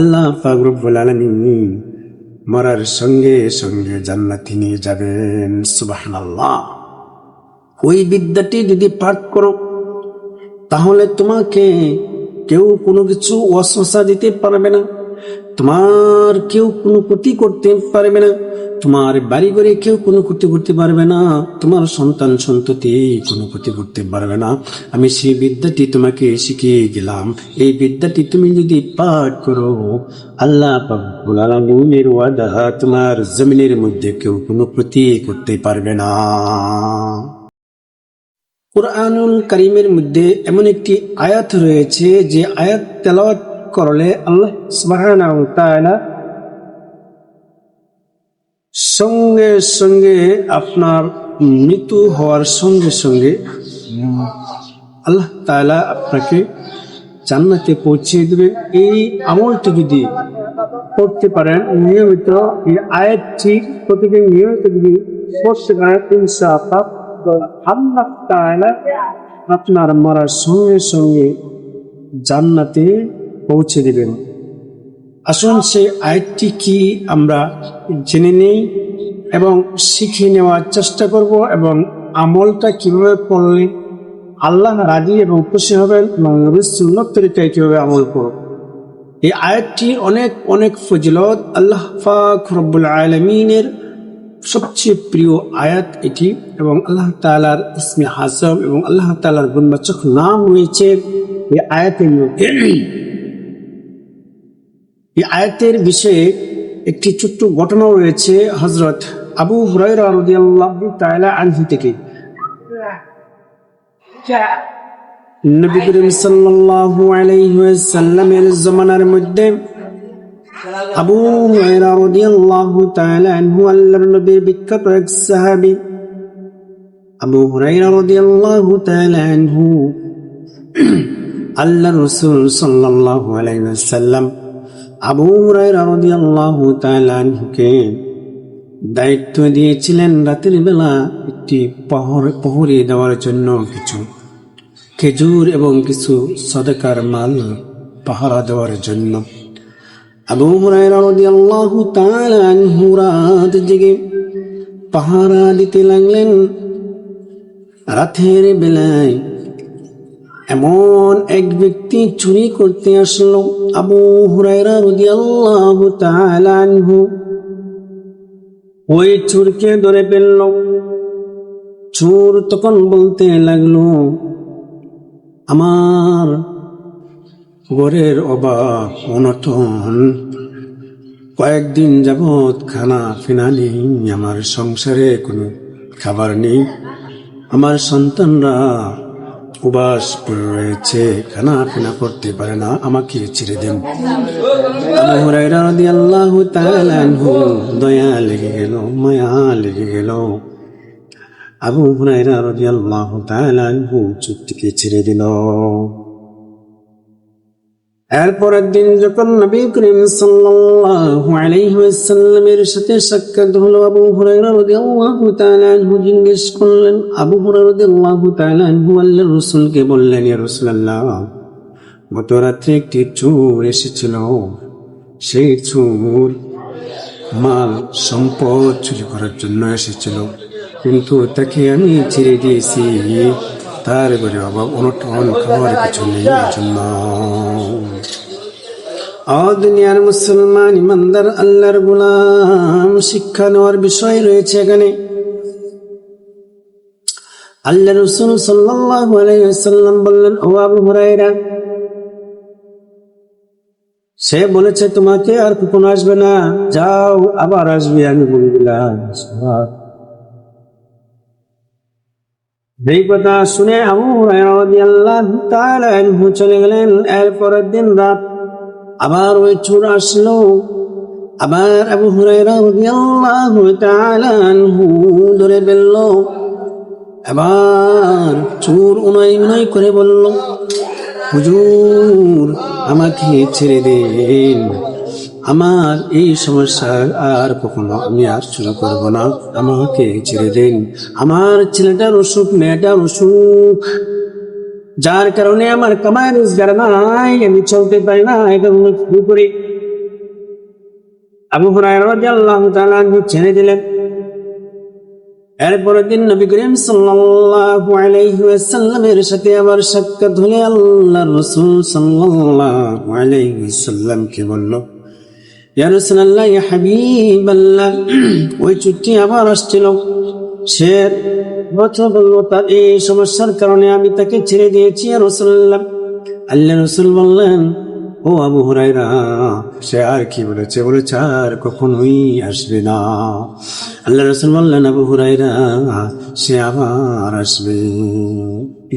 আল্লাহ ফাকরুল আলমিন মরার সঙ্গে সঙ্গে জান্নাতি নিয়ে যাবেন, সুবহানাল্লাহ। ওই বিদ্যাটি যদি পাঠ করো, তাহলে তোমাকে কেউ কোনো কিছু অশ্বাসা দিতে পারবে না, তোমার কেউ কোনো ক্ষতি করতে পারবে না। তোমার বাড়ি ঘরে কেউ কোনো ক্ষতি করতে পারবে না। তোমার সন্তান সন্ততি কোনো ক্ষতি করতে পারবে না। আমি সেই বিদ্যাটি তোমাকে শিখিয়ে গেলাম। এই বিদ্যাটি তুমি যদি পাঠ করো, আল্লাহ আলমের ওয়াদা তোমার জমিনের মধ্যে কেউ কোনো ক্ষতি করতে পারবে না। কোরআনুল করিমের মধ্যে এমন একটি আয়াত রয়েছে যে আয়াত তেলাওয়াত করলে আল্লাহ তাআলা সঙ্গে সঙ্গে আপনার মৃত্যু হওয়ার সঙ্গে সঙ্গে আল্লাহ তাআলা আপনাকে জান্নাতে পৌঁছে দেবে। এই আমলটি যদি করতে পারেন, নিয়মিত এই আয়াতটি প্রতিদিন নিয়মিত যদি পড়তে পারেন, ইনশাআল্লাহ আল্লাহ তাআলা আপনার মরার সঙ্গে সঙ্গে জান্নাতে পৌঁছে দিবেন। আসুন সেই আয়াতটি কি আমরা জেনে নেই এবং শিখে নেওয়ার চেষ্টা করব এবং আমলটা কীভাবে পড়লে আল্লাহ রাজি এবং খুশি হবেন এবং নবীর সুন্নত তরিকায় কীভাবে আমল করব। এই আয়াতটি অনেক অনেক ফজিলত। আল্লাহ রব্বুল আলমিনের সবচেয়ে প্রিয় আয়াত এটি এবং আল্লাহ তালার ইসমে হাসম এবং আল্লাহ তালার গুণবাচক নাম রয়েছে এই আয়াতের মধ্যে। এই আয়াতের বিষয়ে একটি ছোট্ট ঘটনাও রয়েছে হজরত আবু হুরাইরা রাদিয়াল্লাহু তাআলা আনহু থেকে। নবী করিম সাল্লাল্লাহু আলাইহি ওয়াসাল্লামের জমানার মধ্যে আবু হুরাইরা রাদিয়াল্লাহু তাআলা আনহু আল্লাহর নবীর বিখ্যাত এক সাহাবী আবু হুরাইরা রাদিয়াল্লাহু তাআলা আনহু আল্লাহ রাসূল সাল্লাল্লাহু আলাইহি ওয়াসাল্লাম আবু আনহুকে দায়িত্ব দিয়েছিলেন রাতের বেলা একটি পহর প্রহরী দেওয়ার জন্য কিছু খেজুর এবং কিছু সদকার মাল পাহারা দেওয়ার জন্য। আবু তাআলা আনহু রাত জেগে পাহারা দিতে লাগলেন। রাতের বেলায় এমন এক ব্যক্তি চুরি করতে আসলো আবু আনহু। ওই চোরকে ধরে ফেলল। চোর তখন বলতে লাগল, আমার ঘরের অভাব অনটন। কয়েকদিন যাবৎ খানা ফিনা নেই, আমার সংসারে কোনো খাবার নেই। আমার সন্তানরা উবাস রয়েছে খানা পিনা করতে পারে না, আমাকে ছেড়ে দেন। আল্লাহ দয়া লেগে গেল, মায়া লেগে গেল। আবু হুরাই রাহু তাআলা আনহু চুক্তিকে ছেড়ে দিল। এরপরের দিন যখন নবী করিম সাল্লাল্লাহু আলাইহি ওয়াসাল্লামের সাথে সাক্ষাৎ হলো, আবু হুরায়রা রাদিয়াল্লাহু তাআলা আনহু জিজ্ঞেস করলেন, আবু হুরায়রা রাদিয়াল্লাহু তাআলা আনহু আল্লাহর রাসূলকে বললেন, ইয়া রাসূলুল্লাহ গত রাত্রে একটি চোর এসেছিল। সেই চোর মাল সম্পদ চুরি করার জন্য এসেছিল। কিন্তু তাকে আমি ছেড়ে দিয়েছি। তার ঘরে অভাব অনটন খাওয়ার কিছু নেই জন্য। দুনিয়ার মুসলমান ইমানদার, আল্লাহর গোলাম, শিক্ষা নেওয়ার বিষয় রয়েছে এখানে। আল্লাহ রসুল সাল্লাল্লাহু আলাইহি বললেন, ও আবু হুরায়রা, সে বলেছে তোমাকে আর কখনো আসবে না। যাও, আবার আসবে, আমি বলে এই কথা শুনে আবু আনহু চলে গেলেন। এরপরের দিন রাত আবার ওই চোর আসলো। আবার আবু আনহু ধরে ফেলল। এবার চোর উনয় উনয় করে বলল, হুজুর, আমাকে ছেড়ে দিন। আমার এই সমস্যা আর কখনো আমি আর শুরু করব না। আমাকে ছেড়ে দিন। আমার ছেলেটার অসুখ, মেয়েটার অসুখ। যার কারণে আমার কামায় রোজগার নাই, আমি চলতে পারি না এটা শুরু করি আবু হুরায়রা রাদিয়াল্লাহু তাআলা ছেড়ে দিলেন। এরপরের দিন নবী করিম সাল্লাল্লাহু আলাইহি ওয়াসাল্লামের সাথে আবার সাক্ষাৎ হলে আল্লাহর রাসূল সাল্লাল্লাহু আলাইহি ওয়াসাল্লাম কি বলল ইয়া রাসূলুল্লাহ, ইয়া ওই চুক্তি আবার আসছিল। সে বছর বলল তার এই সমস্যার কারণে আমি তাকে ছেড়ে দিয়েছি আর রসুল্লাহ আল্লাহ রসুল বললেন, ও আবু হুরাইরা সে আর কি বলেছে? বলেছে, আর কখনোই আসবে না। আল্লাহ রসুল বললেন, আবু হুরাইরা সে আবার আসবে।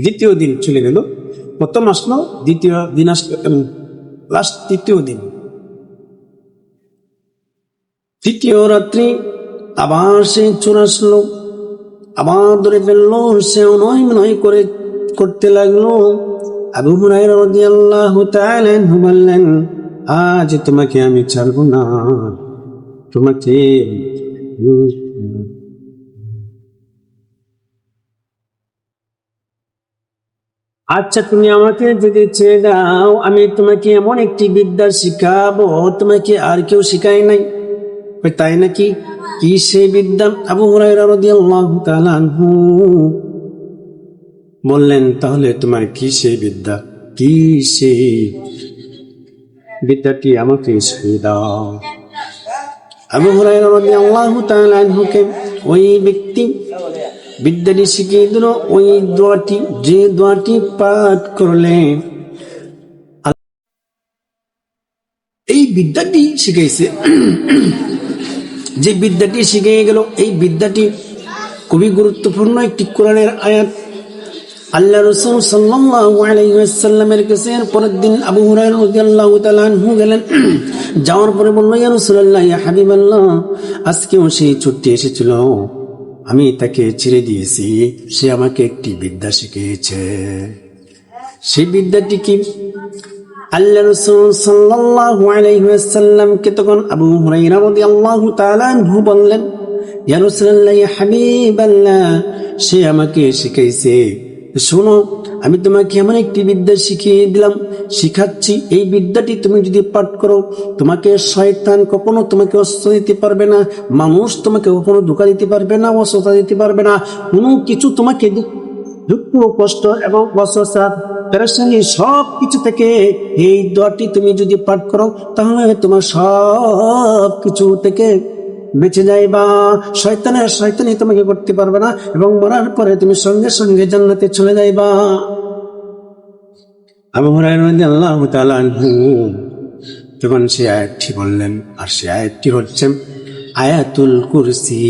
দ্বিতীয় দিন চলে গেল। প্রথম আসলো, দ্বিতীয় দিন আসলো লাস্ট তৃতীয় দিন। তৃতীয় রাত্রি আবার সে চোর আসলো। আবার ধরে ফেলল সে নয় নয় করে করতে লাগল। আবু রাদিয়াল্লাহু তাআলা আনহু বললেন, আজ তোমাকে আমি ছাড়বো না। তোমাকে আচ্ছা তুমি আমাকে যদি ছেড়ে দাও, আমি তোমাকে এমন একটি বিদ্যা শিখাবো, তোমাকে আর কেউ শিখায় নাই। তাই নাকি? কি সেই বিদ্যা? আবু আনহু। বললেন, তাহলে তোমার কি সেই বিদ্যা? কি সেই বিদ্যাটি আমাকে শিখিয়ে দাও। আবু আনহুকে ওই ব্যক্তি বিদ্যাটি শিখিয়ে দিল। ওই দোয়াটি, যে দোয়াটি পাঠ করলে এই বিদ্যাটি শিখাইছে। যে বিদ্যাটি শিখে গেল, এই বিদ্যাটি খুবই গুরুত্বপূর্ণ একটি কোরআনের আয়াত। আল্লাহ রসুল ওয়াসাল্লামের কাছে পরের দিন আবু আনহু গেলেন। যাওয়ার পরে বলল, ইয়া রাসূলুল্লাহ, ইয়া হাবিবাল্লাহ, আজকেও সেই ছুটি এসেছিল। আমি তাকে ছেড়ে দিয়েছি। সে আমাকে একটি বিদ্যা শিখিয়েছে। সেই বিদ্যাটি কি? আল্লাহ রসুল আলাইহি ওয়াসাল্লামকে তখন আবু হুরায়রা রাদিয়াল্লাহু তাআলা আনহু বললেন সে আমাকে শিখাইছে। শোনো, আমি তোমাকে এমন একটি বিদ্যা শিখিয়ে দিলাম, শিখাচ্ছি। এই বিদ্যাটি তুমি যদি পাঠ করো, তোমাকে শয়তান কখনো তোমাকে অস্ত্র দিতে পারবে না, মানুষ তোমাকে কখনো ধোকা দিতে পারবে না অস্ত্রতা দিতে পারবে না। কোনো কিছু তোমাকে দুঃখ কষ্ট এবং বসা পেরেশানি সব কিছু থেকে এই দোয়াটি তুমি যদি পাঠ করো, তাহলে তোমার সব কিছু থেকে বেঁচে যাই বা শয়তানের শয়তানি তোমাকে করতে পারবে না এবং মরার পরে তুমি সঙ্গে সঙ্গে জান্নাতে চলে যাইবা। আবু হুরায়রা রাদিয়াল্লাহু তাআলা তখন সে আয়াতটি বললেন, আর সে আয়াতটি হচ্ছে, আয়াতুল কুরসি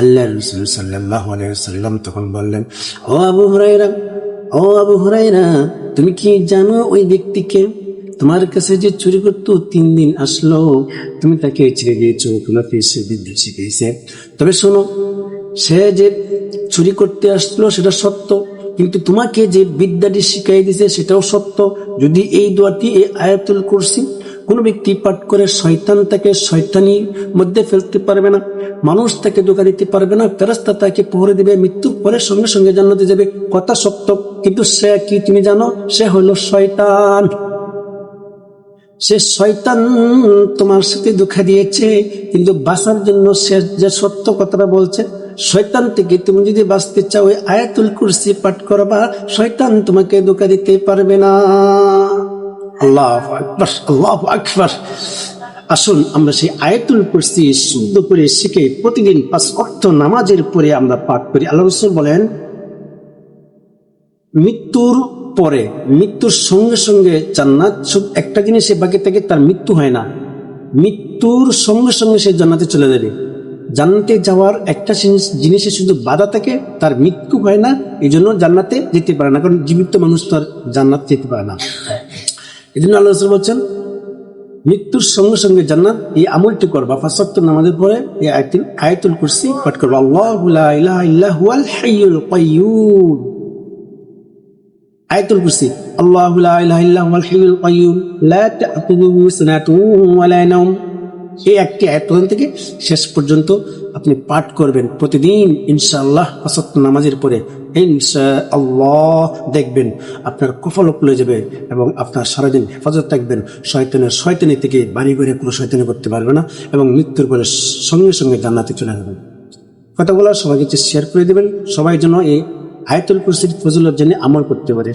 আল্লাহ রসুল সাল্লাহ সাল্লাম তখন বললেন, ও আবু হুরাইরা ও আবু হুরাইরা তুমি কি জানো ওই ব্যক্তিকে? তোমার কাছে যে চুরি করতো তিন দিন আসলো, তুমি তাকে ছেড়ে দিয়েছ তোমাকে সে বিদ্যুৎ শিখিয়েছে। তবে শোনো, সে যে চুরি করতে আসলো সেটা সত্য, কিন্তু তোমাকে যে বিদ্যাটি শিখাই দিছে সেটাও সত্য। যদি এই দোয়াটি এই আয়াতুল কুরসি কোনো ব্যক্তি পাঠ করে শয়তান তাকে শয়তানির মধ্যে ফেলতে পারবে না মানুষ তাকে দোকা দিতে পারবে না ফেরাস্তা তাকে পহরে দিবে মৃত্যুর পরে সঙ্গে সঙ্গে জান্নাতে যাবে। কথা সত্য, কিন্তু সে কি তুমি জানো? সে হলো শয়তান। সে শয়তান তোমার সাথে দুঃখা দিয়েছে, কিন্তু বাঁচার জন্য সে যে সত্য কথাটা বলছে, শয়তান থেকে তুমি যদি বাঁচতে চাও, ওই আয়াতুল কুরসি পাঠ করবা, শয়তান তোমাকে ধোকা দিতে পারবে না। আল্লাহ আকবার আল্লাহ আকবার। আসুন আমরা সেই আয়াতুল কুরসি শুদ্ধ করে শিখে প্রতিদিন পাঁচ অর্থ নামাজের পরে আমরা পাঠ করি। আল্লাহ রসুল বলেন, মৃত্যুর পরে, মৃত্যুর সঙ্গে সঙ্গে জান্নাত শুধু একটা জিনিসে বাকি থাকে, তার মৃত্যু হয় না। মৃত্যুর সঙ্গে সঙ্গে সে জান্নাতে চলে যাবে। জান্নাতে যাওয়ার একটা জিনিস শুধু বাধা থাকে, তার মৃত্যু হয় না। এই জন্য জান্নাতে যেতে পারে না, কারণ জীবিত মানুষ তার জান্নাত যেতে পারে না। এই জন্য আল্লাহ বলছেন মৃত্যুর সঙ্গে সঙ্গে জান্নাত এই আমলটি করবা। ফাঁসত্ব নামাজের পরে এই আয়াতুল আয়াতুল কুরসি পাঠ করবা। আল্লাহু লা ইলাহা ইল্লা হুয়াল হাইয়ুল কাইয়্যুম আয়াতুল কুরসি, আল্লাহু এই একটি আয়াত থেকে শেষ পর্যন্ত আপনি পাঠ করবেন প্রতিদিন, ইনশাআল্লাহ পাঁচক নামাজের পরে। ইনশা আল্লাহ দেখবেন আপনার কফল খুলে যাবে এবং আপনার সারাদিন হেফাজত থাকবেন। শয়তানের শয়তানি থেকে বাড়ি করে কোনো শয়তানি করতে পারবে না এবং মৃত্যুর পরে সঙ্গে সঙ্গে জান্নাতে চলে যাবেন কথাগুলো সবাইকে শেয়ার করে দেবেন। সবাই যেন এই আয়তুল কুরসির ফজলের জন্য আমল করতে পারে।